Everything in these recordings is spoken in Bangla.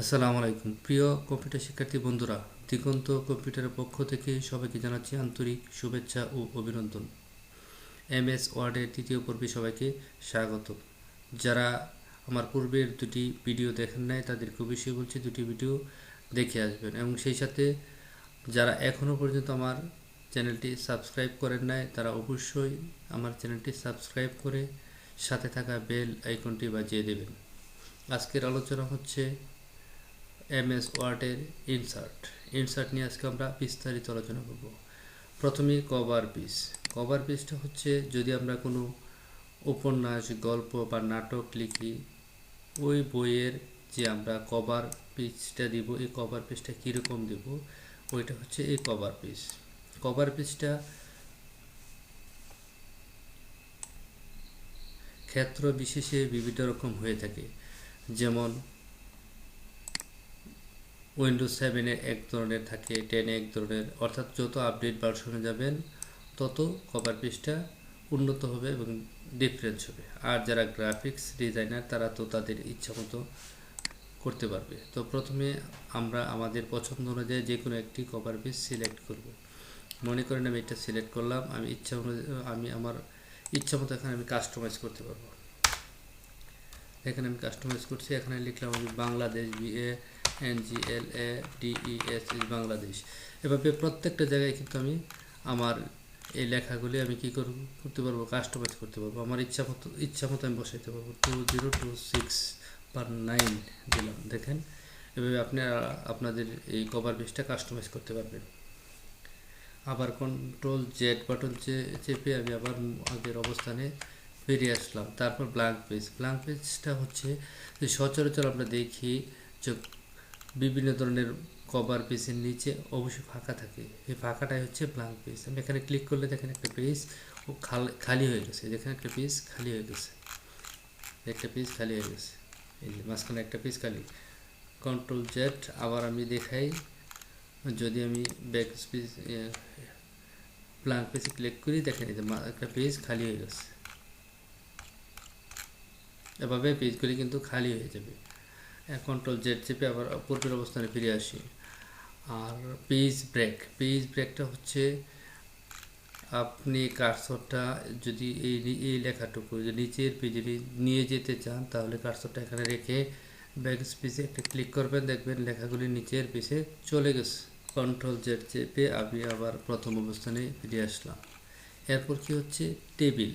আসসালামু আলাইকুম। প্রিয় কম্পিউটার শিক্ষার্থী বন্ধুরা, দিগন্ত কম্পিউটারের পক্ষ থেকে সবাইকে জানাচ্ছি আন্তরিক শুভেচ্ছা ও অভিনন্দন। এম এস ওয়ার্ডের তৃতীয় পর্বে সবাইকে স্বাগত। যারা আমার পূর্বের দুটি ভিডিও দেখেন নাই তাদেরকে অবশ্যই বলছি, দুটি ভিডিও দেখে আসবেন। এবং সেই সাথে যারা এখনও পর্যন্ত আমার চ্যানেলটি সাবস্ক্রাইব করেন নাই, তারা অবশ্যই আমার চ্যানেলটি সাবস্ক্রাইব করে সাথে থাকা বেল আইকনটি বাজিয়ে দেবেন। আজকের আলোচনা হচ্ছে এমএস ওয়ার্ডের ইনসার্ট। ইনসার্ট নিয়ে আজকে আমরা বিস্তারিত আলোচনা করব। প্রথমে কভার পিস কভার পিসটা হচ্ছে যদি আমরা কোনো উপন্যাস, গল্প বা নাটক লিখি, ওই বইয়ের যে আমরা কভার পিসটা দিব, এই কভার পিসটা কীরকম দেব, ওইটা হচ্ছে এই কভার পিস কভার পিসটা ক্ষেত্র বিশেষে বিভিন্ন রকম হয়ে থাকে। যেমন উইন্ডোজ সেভেনে এক ধরনের থাকে টেনে এক ধরনের। অর্থাৎ যত আপডেট ভার্সনে যাবেন, তত কভার পেজটা উন্নত হবে এবং ডিফারেন্স হবে। আর যারা গ্রাফিক্স ডিজাইনার তারা তো তাদের ইচ্ছা মতো করতে পারবে। তো প্রথমে আমরা আমাদের পছন্দ অনুযায়ী যে কোনো একটি কভার পেজ সিলেক্ট করব। মনে করেন আমি এটা সিলেক্ট করলাম, আমি ইচ্ছা আমি আমার ইচ্ছা মতো এখানে আমি কাস্টমাইজ করতে পারব। এখানে আমি কাস্টমাইজ করছি, এখানে লিখলাম আমি Bangladesh B A N G L A D E S is Bangladesh এভাবে প্রত্যেকটা জায়গায় কিন্তু আমি আমার এই লেখাগুলি আমি কী করব, করতে পারব কাস্টমাইজ করতে পারব। আমার ইচ্ছা মতো ইচ্ছা মতো আমি বসাইতে পারব। Two zero two six per nine দিলাম, দেখেন। এভাবে আপনি, আপনাদের এই কভার পেজটা কাস্টমাইজ করতে পারবেন। আবার কন্ট্রোল জেড বাটন চেপে আমি আবার আগের অবস্থানে ফিরে আসলাম। তারপর ব্ল্যাঙ্ক পেজ ব্ল্যাঙ্ক পেজটা হচ্ছে যে সচরাচর আমরা দেখি যে বিভিন্ন ধরনের কভার পেজের নিচে অবশ্যই ফাঁকা থাকে। এই ফাঁকাটাই হচ্ছে ব্ল্যাঙ্ক পেজ আমি এখানে ক্লিক করলে দেখেন একটা পেজ ও খালি হয়ে গেছে। যেখানে একটা পেজ খালি হয়ে গেছে। একটা পেজ খালি হয়ে গেছে। এই যে মাঝখানে একটা পেজ খালি। কন্ট্রোল জেট আবার আমি দেখাই। যদি আমি ব্যাক পেজ ব্ল্যাঙ্ক পেজে ক্লিক করি, দেখেন যে একটা পেজ খালি হয়ে গেছে। এভাবে পেজগুলি কিন্তু খালি হয়ে যাবে। কন্ট্রোল জেড চেপে আবার পূর্বের অবস্থানে ফিরে আসি। আর পেজ ব্রেক পেজ ব্রেকটা হচ্ছে আপনি কার্সরটা যদি এই এই লেখাটুকু যে নিচের পেজে নিয়ে যেতে চান, তাহলে কার্সরটা এখানে রেখে ব্যাক স্পেসে একটা ক্লিক করবেন, দেখবেন লেখাগুলি নিচের পেজে চলে গেছে। কন্ট্রোল জেড চেপে আমি আবার প্রথম অবস্থানে ফিরে আসলাম। এরপর কি হচ্ছে? টেবিল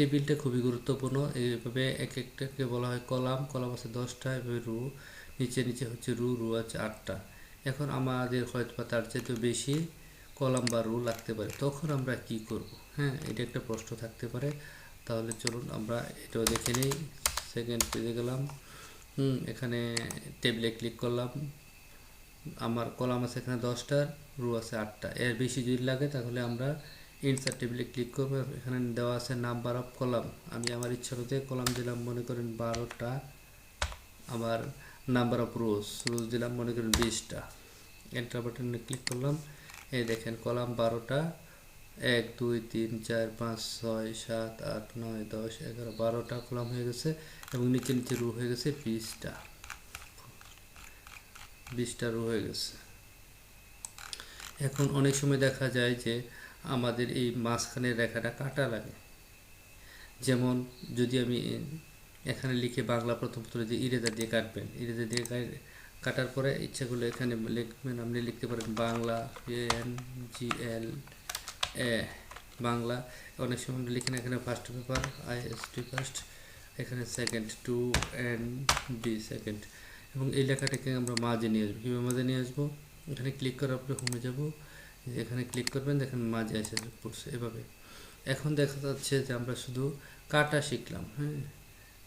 টেবিলটা খুবই গুরুত্বপূর্ণ। এইভাবে এক একটাকে বলা হয় কলাম। কলাম আছে দশটা, এভাবে রু। নিচে নিচে হচ্ছে রু রু আছে আটটা। এখন আমাদের হয়তো বা তার চাইতে বেশি কলাম বা রু লাগতে পারে। তখন আমরা কি করব? হ্যাঁ এটা একটা প্রশ্ন থাকতে পারে। তাহলে চলুন আমরা এটাও দেখে নিই। সেকেন্ড পেজে গেলাম। হুম, এখানে টেবিলে ক্লিক করলাম। আমার কলাম আছে এখানে দশটা, রু আছে আটটা। এর বেশি যদি লাগে তাহলে আমরা ইনসার্ট টেবিলে ক্লিক করব, এখানে দেওয়া আছে নাম্বার অফ কলাম আমি আমার ইচ্ছা মতো কলাম দিলাম, মনে করেন বারোটা আবার নাম্বার অফ রোজ রোজ দিলাম, মনে করেন বিশটা। এন্টার বাটনে ক্লিক করলাম, এই দেখেন কলাম বারোটা, এক, দুই, তিন, চার, পাঁচ, ছয়, সাত, আট, নয়, দশ, এগারো, বারোটা কলাম হয়ে গেছে এবং নিচে নিচে রু হয়ে গেছে বিশটা। বিশটা রু হয়ে গেছে। এখন অনেক সময় দেখা যায় যে আমাদের এই মাঝখানের রেখাটা কাটা লাগে। যেমন যদি আমি এখানে লিখে বাংলা প্রথম তুলে যে ইরেজার দিয়ে কাটবেন, ইরেজার দিয়ে কাটার পরে ইচ্ছা করলে এখানে লিখবেন, আপনি লিখতে পারেন Bangla N G L A, Bangla. অনেক সময় আমরা লিখেন এখানে first paper I S T first এখানে second two N B second এবং এই লেখাটাকে আমরা মাঝে নিয়ে আসব। কীভাবে মাঝে নিয়ে আসব? এখানে ক্লিক করার পরে হোমে যাব। এখানে ক্লিক করবেন, দেখেন মাঝে এসে পড়ছে এভাবে। এখন দেখা যাচ্ছে যে আমরা শুধু কাটা শিখলাম হ্যাঁ?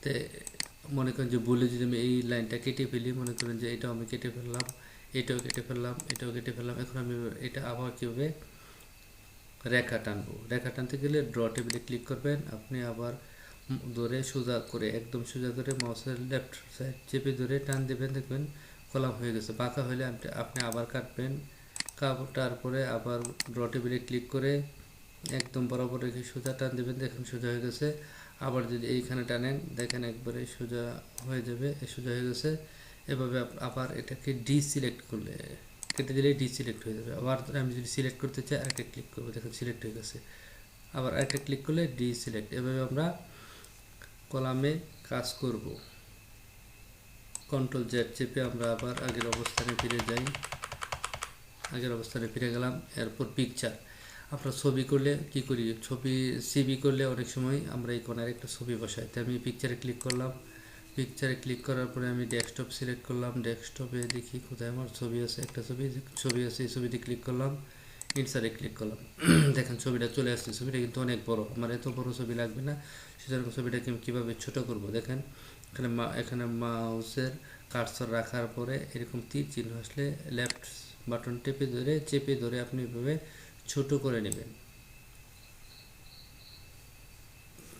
তো মনে করেন যে বলে যদি আমি এই লাইনটা কেটে ফেলি, মনে করেন যে এটাও আমি কেটে ফেললাম, এটাও কেটে ফেললাম, এটাও কেটে ফেললাম, এখন আমি এটা আবার কীভাবে রেখা টানবো? রেখা টানতে গেলে ড্র টেবিলে ক্লিক করবেন, আপনি আবার ধরে সোজা করে, একদম সোজা করে মাউসের লেফট সাইড চেপে ধরে টান দেবেন, দেখবেন কলাম হয়ে গেছে, বাঁকা হলে আপনি আবার কাটবেন। কাপড়টার পরে আবার ড্র টেবিলে ক্লিক করে একদম বরাবর রেখে সোজা টান দেবেন, দেখেন সোজা হয়ে গেছে। আবার যদি এইখানে টানেন, দেখেন একবারে সোজা হয়ে যাবে সোজা হয়ে গেছে। এভাবে আবার এটাকে ডি সিলেক্ট করলে, কেটে দিলে ডিসিলেক্ট হয়ে যাবে। আবার আমি যদি সিলেক্ট করতে চাই, আরেকটা ক্লিক করব, দেখুন সিলেক্ট হয়ে গেছে। আবার আরেকটা ক্লিক করলে ডি সিলেক্ট এভাবে আমরা কলামে কাজ করব। কন্ট্রোল জেড চেপে আমরা আবার আগের অবস্থানে ফিরে যাই। আগের অবস্থানে ফিরে গেলাম, এরপর পিকচার আমরা ছবি করলে কি করি? ছবি সিবি করলে অনেক সময় আমরা এই কোনার একটা ছবি বসাই। তাই আমি পিকচারে ক্লিক করলাম। পিকচারে ক্লিক করার পরে আমি ডেস্কটপ সিলেক্ট করলাম। ডেস্কটপে দেখি কোথায় আমার ছবি আছে, একটা ছবি ছবি আছে, এই ছবিতে ক্লিক করলাম। ইনসারে ক্লিক করলাম। দেখেন ছবিটা চলে আসছে। ছবিটা কিন্তু অনেক বড়। আমার এত বড় ছবি লাগবে না। সুতরাং ছবিটাকে আমি কীভাবে ছোটো করব? দেখেন, এখানে মা, এখানে মাউসের কার্সর রাখার পরে এরকম তীর চিহ্ন আসলে লেফট বাটন টেপে ধরে, চেপে ধরে আপনি এভাবে ছোট করে নেবেন।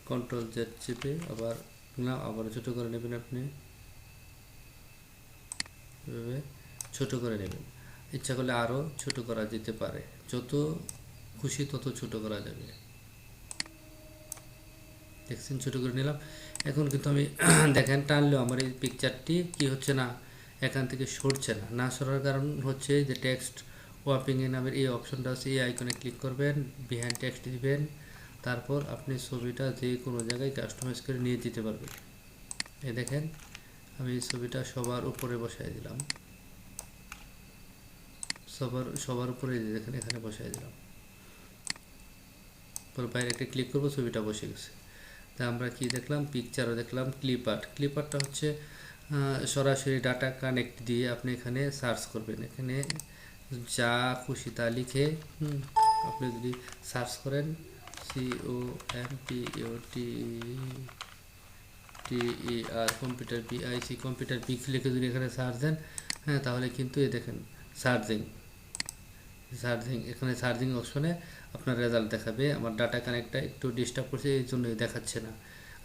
কন্ট্রোল জেড চেপে আবার না আবার ছোট করে নেবেন আপনি। এভাবে ছোট করে নেবেন। ইচ্ছা করলে আরও ছোট করা যেতে পারে। যত খুশি তত ছোট করা যাবে। দেখছেন? ছোট করে নিলাম। এখন কিন্তু আমি দেখেন, টানলেও আমার এই পিকচারটি কি হচ্ছে না? এখান থেকে সরছে না। না সরার কারণ হচ্ছে যে টেক্সট ওয়াপিং এ নামের এই অপশনটা আছে, এই আইকনে ক্লিক করবেন বিহাইন্ড টেক্সট দিবেন, তারপর আপনি ছবিটা যে কোনো জায়গায় কাস্টমাইজ করে নিয়ে যেতে পারবেন। এ দেখেন, আমি ছবিটা সবার উপরে বসাই দিলাম। সবার সবার উপরে দেখেন, এখানে বসাই দিলাম। পরে বাইরে একটা ক্লিক করব, ছবিটা বসে গেছে। তা আমরা কি দেখলাম? পিকচারও দেখলাম ক্লিপ আর্ট ক্লিপ আর্টটা হচ্ছে সরাসরি ডাটা কানেক্ট দিয়ে আপনি এখানে সার্চ করবেন। এখানে যা খুশি তা লিখে আপনি যদি সার্চ করেন C O M P T T E R computer B I C computer pic লিখে যদি এখানে সার্চ দেন হ্যাঁ তাহলে কিন্তু এ দেখেন সার্চিং সার্চিং এখানে সার্চিং অপশনে আপনার রেজাল্ট দেখাবে। আমার ডাটা কানেক্টটা একটু ডিস্টার্ব করছে, এই জন্যই দেখাচ্ছে না।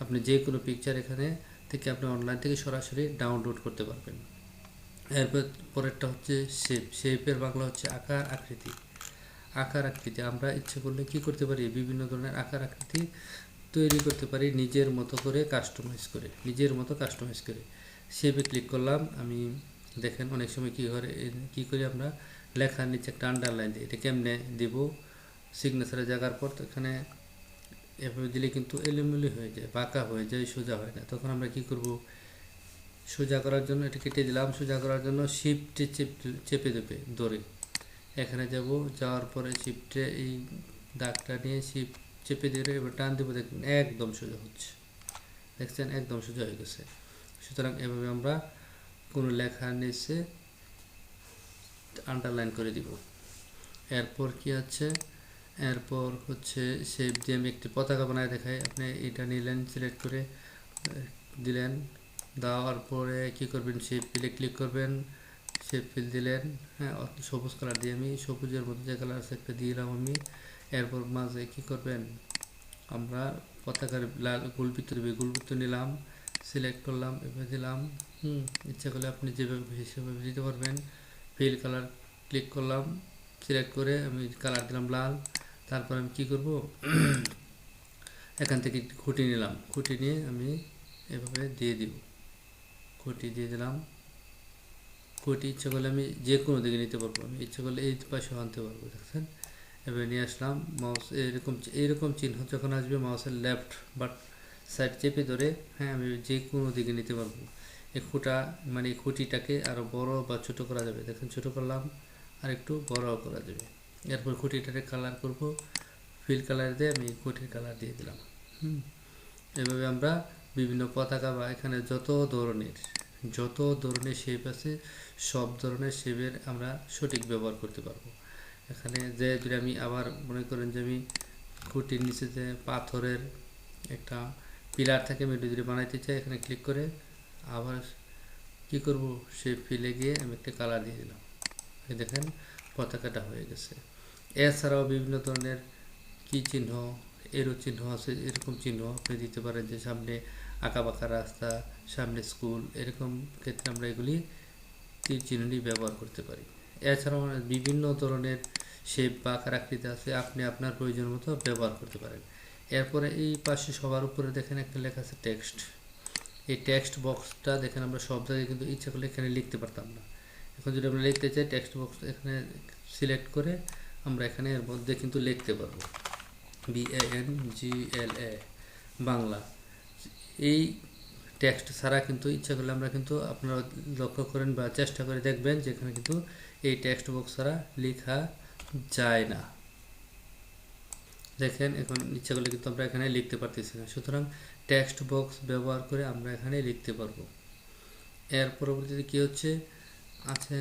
আপনি যে কোনো পিকচার এখানে থেকে আপনি অনলাইন থেকে সরাসরি ডাউনলোড করতে পারবেন। এরপর পরেরটা হচ্ছে শেপ শেপের বাংলা হচ্ছে আকার, আকৃতি। আকার, আকৃতি। আমরা ইচ্ছে করলে কি করতে পারি? বিভিন্ন ধরনের আকার, আকৃতি তৈরি করতে পারি নিজের মতো করে কাস্টমাইজ করে। নিজের মতো কাস্টমাইজ করে। শেপে ক্লিক করলাম, আমি দেখেন অনেক সময় কী করে কী করি আমরা? লেখার নিচে একটা আন্ডারলাইন দিই। এটা কেমনে দিব? সিগনেচারে জাগার পর তো এখানে এভাবে দিলে কিন্তু এলোমেলো হয়ে যায়, বাঁকা হয়ে যায়, সোজা হয় না। তখন আমরা কি করব? সোজা করার জন্য এটা কেটে দিলাম, সোজা করার জন্য শিফটে চেপে দেবে ধরে এখানে যাব, যাওয়ার পরে শিফটে এই দাগটা নিয়ে শিফট চেপে দিয়ে এবার টান দেবো, দেখবেন একদম সোজা হচ্ছে। দেখছেন? একদম সোজা হয়ে গেছে। সুতরাং এভাবে আমরা কোনো লেখার নিচে আন্ডারলাইন করে দিব। এরপর কি আছে? এরপর হচ্ছে শেপ দিয়ে আমি একটি পতাকা বানায় দেখাই। আপনি এটা নিলেন সিলেক্ট করে দিলেন। দেওয়ার পরে কি করবেন? শেপ ফিলে ক্লিক করবেন। শেপ ফিল দিলেন হ্যাঁ সবুজ কালার দিয়ে আমি, সবুজের মধ্যে যে কালার আছে একটা দিলাম আমি, এরপর মাঝে কি করবেন? আমরা পতাকার লাল গোলবৃত্ত দেবে গোলবৃত্ত নিলাম সিলেক্ট করলাম, এভাবে দিলাম। হুম, ইচ্ছা করলে আপনি যেভাবে সেভাবে দিতে পারবেন। ফিল কালার ক্লিক করলাম সিলেক্ট করে আমি কালার দিলাম লাল। তারপর আমি কি করব? এখান থেকে খুঁটি নিলাম। খুঁটি নিয়ে আমি এভাবে দিয়ে দিব। খুঁটি দিয়ে দিলাম। খুঁটি ইচ্ছা করলে আমি যে কোনো দিকে নিতে পারব। আমি ইচ্ছা করলে এই পাশে আনতে পারব, দেখছেন? এভাবে নিয়ে আসলাম। মাউস এরকম এরকম চিহ্ন যখন আসবে, মাউসের লেফট বাট সাইড চেপে ধরে হ্যাঁ আমি যে কোনো দিকে নিতে পারব। এই খুঁটা মানে খুঁটিটাকে আরও বড় বা ছোট করা যাবে। দেখেন ছোট করলাম আর একটু বড় করা যাবে। এরপর খুঁটিটাকে কালার করব ফিল কালার দিয়ে আমি খুঁটির কালার দিয়ে দিলাম। হুম। এভাবে আমরা বিভিন্ন পতাকা বা এখানে যত ধরনের যত ধরনের শেপ আছে সব ধরনের শেপের আমরা সঠিক ব্যবহার করতে পারব। এখানে যে যদি আমি আবার মনে করেন যে আমি খুঁটির নিচে যে পাথরের একটা পিলার থাকে আমি যদি বানাইতে চাই এখানে ক্লিক করে আবার কি করব সেই ফিলে গিয়ে আমি একটা কালার দিয়ে দিলাম। এই দেখেন পতাকাটা হয়ে গেছে। এছাড়াও বিভিন্ন ধরনের কী চিহ্ন এরও চিহ্ন আছে, এরকম চিহ্ন আপনি দিতে পারেন যে সামনে আঁকা বাঁকা রাস্তা, সামনে স্কুল, এরকম ক্ষেত্রে আমরা এগুলি তীর চিহ্নটি ব্যবহার করতে পারি। এছাড়াও বিভিন্ন ধরনের শেপ বা আকার আকৃতি আছে, আপনি আপনার প্রয়োজন মতো ব্যবহার করতে পারেন। এরপরে এই পাশে সবার উপরে দেখেন একটা লেখা আছে টেক্সট এই টেক্সট বক্সটা দেখেন আমরা সব জায়গায় কিন্তু ইচ্ছা করলে এখানে লিখতে পারতাম না। এখন যদি আমরা লিখতে চাই টেক্সট বক্স এখানে সিলেক্ট করে আমরা এখানে এর মধ্যে কিন্তু লিখতে পারব। B N G L A Bangla. এই টেক্সট ছাড়া কিন্তু ইচ্ছা করলে আমরা কিন্তু আপনারা লক্ষ্য করেন বা চেষ্টা করে দেখবেন যেখানে কিন্তু এই টেক্সট বক্স ছাড়া লেখা যায় না। দেখেন, এখন ইচ্ছা করলে কিন্তু আমরা এখানে লিখতে পারতেছি না। সুতরাং টেক্সট বক্স ব্যবহার করে আমরা এখানে লিখতে পারব। এর পরবর্তীতে কী হচ্ছে? আছে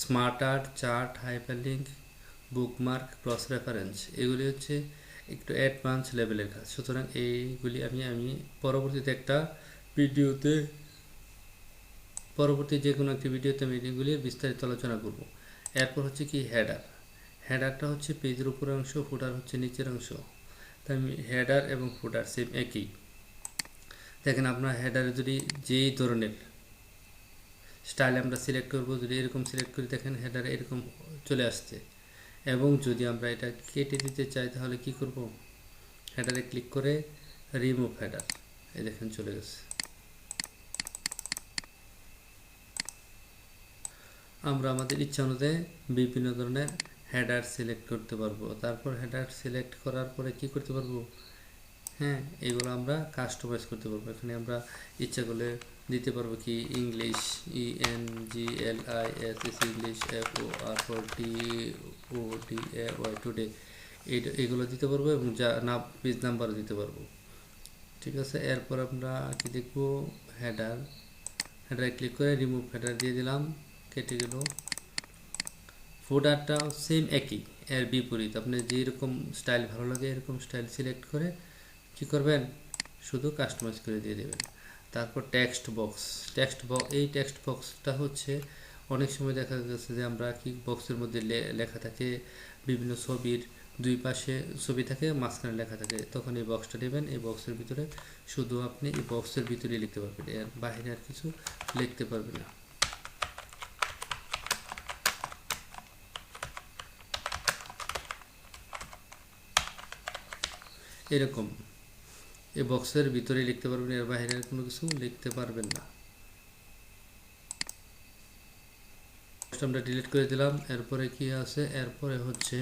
smart art chart hyperlink bookmark cross reference এগুলি হচ্ছে একটু অ্যাডভান্স লেভেলের কাজ। সুতরাং এইগুলি আমি আমি পরবর্তীতে একটা ভিডিওতে, পরবর্তী যে কোনো একটি ভিডিওতে আমি এগুলির বিস্তারিত আলোচনা করব। এরপর হচ্ছে কি হেডার হেডারটা হচ্ছে পেজের উপরের অংশ ফুটার হচ্ছে নিচের অংশ। তাই আমি হেডার এবং ফুটার সেম একই। দেখেন আপনার হেডারে যদি যেই ধরনের স্টাইল আমরা সিলেক্ট করব, যদি এরকম সিলেক্ট করি, দেখেন হেডারে এরকম চলে আসছে। এবং যদি আমরা এটা কেটে দিতে চাই, তাহলে কি করব? হেডারে ক্লিক করে রিমুভ হেডার এই দেখেন চলে গেছে। আমরা আমাদের ইচ্ছা অনুযায়ী বিভিন্ন ধরনের হেডার সিলেক্ট করতে পারব। তারপর হেডার সিলেক্ট করার পরে কি করতে পারব? হ্যাঁ এগুলো আমরা কাস্টমাইজ করতে পারব। এখানে আমরা ইচ্ছা করলে দিতে পারব কি? English E N G L I S S English F O R for T O D A Y today এইটা, এগুলো দিতে পারব এবং যা না পেজ নাম্বারও দিতে পারব। ঠিক আছে? এরপর আমরা কি দেখব হেডার হেডারে ক্লিক করে রিমুভ হেডার দিয়ে দিলাম। কেটে গেল। ফোল্ডারটা সেম একই, এর বিপরীত। আপনি যেরকম স্টাইল ভালো লাগে, এরকম স্টাইল সিলেক্ট করে কি করবেন? শুধু কাস্টমাইজ করে দিয়ে দেবেন। তারপর টেক্সট বক্স টেক্সট বক্স এই টেক্সট বক্সটা হচ্ছে অনেক সময় দেখা গেছে যে আমরা কি বক্সের মধ্যে লেখা থাকে, বিভিন্ন ছবির দুই পাশে ছবি থাকে, মাঝখানে লেখা থাকে। তখন এই বক্সটা নেবেন, এই বক্সের ভিতরে শুধু আপনি এই বক্সের ভিতরে লিখতে পারবেন। এর বাইরে আর কিছু লিখতে পারবেন না। এরকম। এই বক্সের ভিতরে লিখতে পারবেন, এর বাইরে কোনো কিছু লিখতে পারবেন না। আমরা ডিলিট করে দিলাম, এরপরে কি আছে? এরপরে হচ্ছে,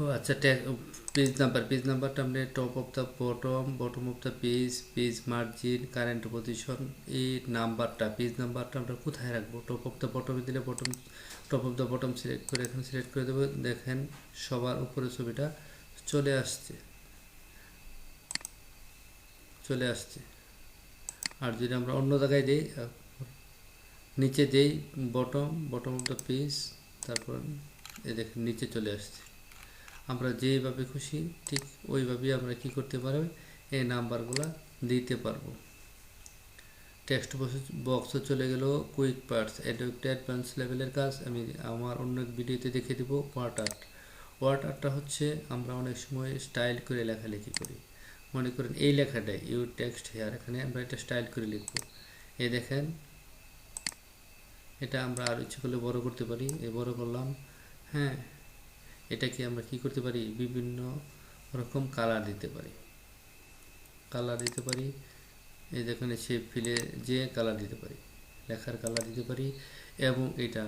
ও আচ্ছা পেজ নাম্বার পেজ নাম্বারটা আপনি top of the bottom bottom of the page page margin current position এই নাম্বারটা পেজ নাম্বারটা আমরা কোথায় রাখব? টপ অফ দ্য বটমে দিলে bottom top of the bottom select করে এখানে সিলেক্ট করে দেবো। দেখেন, সবার উপরে ছবিটা চলে আসছে। চলে আসছে। আর যদি আমরা অন্য জায়গায় দিই নিচে দেই bottom bottom of the page তারপর এ দেখেন নিচে চলে আসছে। আমরা যেইভাবে খুশি, ঠিক ওইভাবেই আমরা কি করতে পারব? এই নাম্বারগুলো দিতে পারব। টেক্সট বক্সও চলে গেল কুইক পার্টস এটা একটা অ্যাডভান্স লেভেলের কাজ। আমি আমার অন্য ভিডিওতে দেখে দেব ওয়ার্ড আর্ট ওয়ার্ড আর্টটা হচ্ছে আমরা অনেক সময় স্টাইল করে লেখালেখি করি। মনে করেন এই লেখাটাই ইউ টেক্সট হেয়ার এখানে আমরা এটা স্টাইল করে লিখব। এই দেখেন, এটা আমরা আর ইচ্ছে করলে বড় করতে পারি এ বড় করলাম হ্যাঁ এটাকে আমরা কি করতে পারি? বিভিন্ন রকম কালার দিতে পারি। কালার দিতে পারি, এই দেখেন শেপ ফিলে যে কালার দিতে পারি, লেখার কালার দিতে পারি, এবং এটা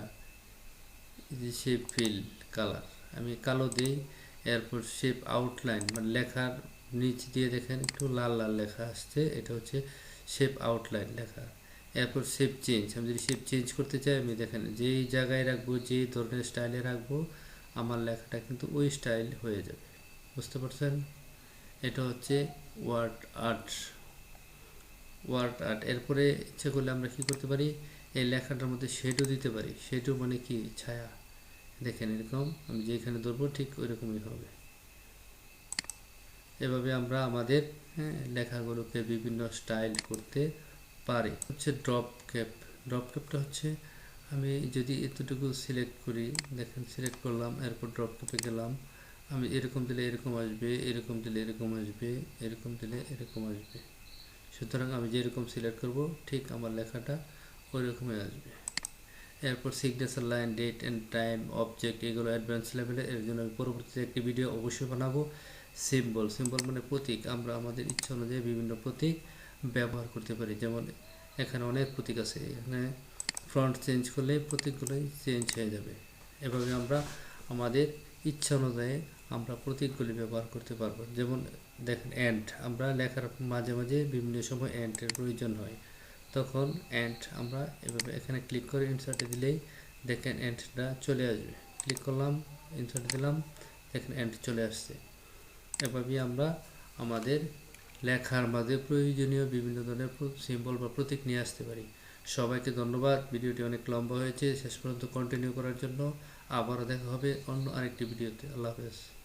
যে শেপ ফিল কালার আমি কালো দিই, এরপর শেপ আউটলাইন মানে লেখার নিচ দিয়ে দেখেন, একটু লাল লাল লেখা আসছে, এটা হচ্ছে শেপ আউটলাইন লেখা। এরপর শেপ চেঞ্জ আমি যদি শেপ চেঞ্জ করতে চাই, আমি দেখেন, যেই জায়গায় রাখব, যেই ধরনের স্টাইলে রাখব, আমার লেখাটা কিন্তু ওই স্টাইল হয়ে যাবে। বুঝতে পারছেন? এটা হচ্ছে ওয়ার্ড আর্ট ওয়ার্ড আর্ট এরপরে ইচ্ছে করলে আমরা কি করতে পারি? এই লেখাটার মধ্যে শেডও দিতে পারি। শেডও মানে কি? ছায়া। দেখেন এরকম, আমি যেখানে ধরবো ঠিক ওই রকমই হবে। এভাবে আমরা আমাদের হ্যাঁ লেখাগুলোকে বিভিন্ন স্টাইল করতে পারি। হচ্ছে ড্রপ ক্যাপ। ড্রপ ক্যাপটা হচ্ছে, আমি যদি এতটুকু সিলেক্ট করি, দেখেন সিলেক্ট করলাম, এরপর ড্রপ ক্যাপে গেলাম। আমি এরকম দিলে এরকম আসবে, এরকম দিলে এরকম আসবে, এরকম দিলে এরকম আসবে। সুতরাং আমি যেরকম সিলেক্ট করব, ঠিক আমার লেখাটা ওই রকমই আসবে। এরপর signature line date and time object এগুলো অ্যাডভান্স লেভেলে এর জন্য আমি পরবর্তীতে একটি ভিডিও অবশ্যই বানাবো। সিম্বল সিম্বল মানে প্রতীক। আমরা আমাদের ইচ্ছা অনুযায়ী বিভিন্ন প্রতীক ব্যবহার করতে পারি। যেমন এখানে অনেক প্রতীক আছে। এখানে ফ্রন্ট চেঞ্জ করলে প্রতীকগুলোই চেঞ্জ হয়ে যাবে। এভাবে আমরা আমাদের ইচ্ছা অনুযায়ী আমরা প্রতীকগুলি ব্যবহার করতে পারব। যেমন দেখেন অ্যান্ড আমরা লেখার মাঝে মাঝে বিভিন্ন সময় অ্যান্ডের প্রয়োজন হয়। তখন অ্যান্ড আমরা এভাবে এখানে ক্লিক করে ইনসার্টে দিলেই দেখেন অ্যান্ডটা চলে আসবে। ক্লিক করলাম ইনসার্ট দিলাম, দেখেন অ্যান্ড চলে আসছে। এভাবেই আমরা আমাদের লেখার মাঝে প্রয়োজনীয় বিভিন্ন ধরনের সিম্বল বা প্রতীক নিয়ে আসতে পারি। সবাইকে ধন্যবাদ, ভিডিওটি অনেক লম্বা হয়েছে, শেষ পর্যন্ত কন্টিনিউ করার জন্য। আবারও দেখা হবে অন্য আরেকটি ভিডিওতে। আল্লাহ হাফেজ।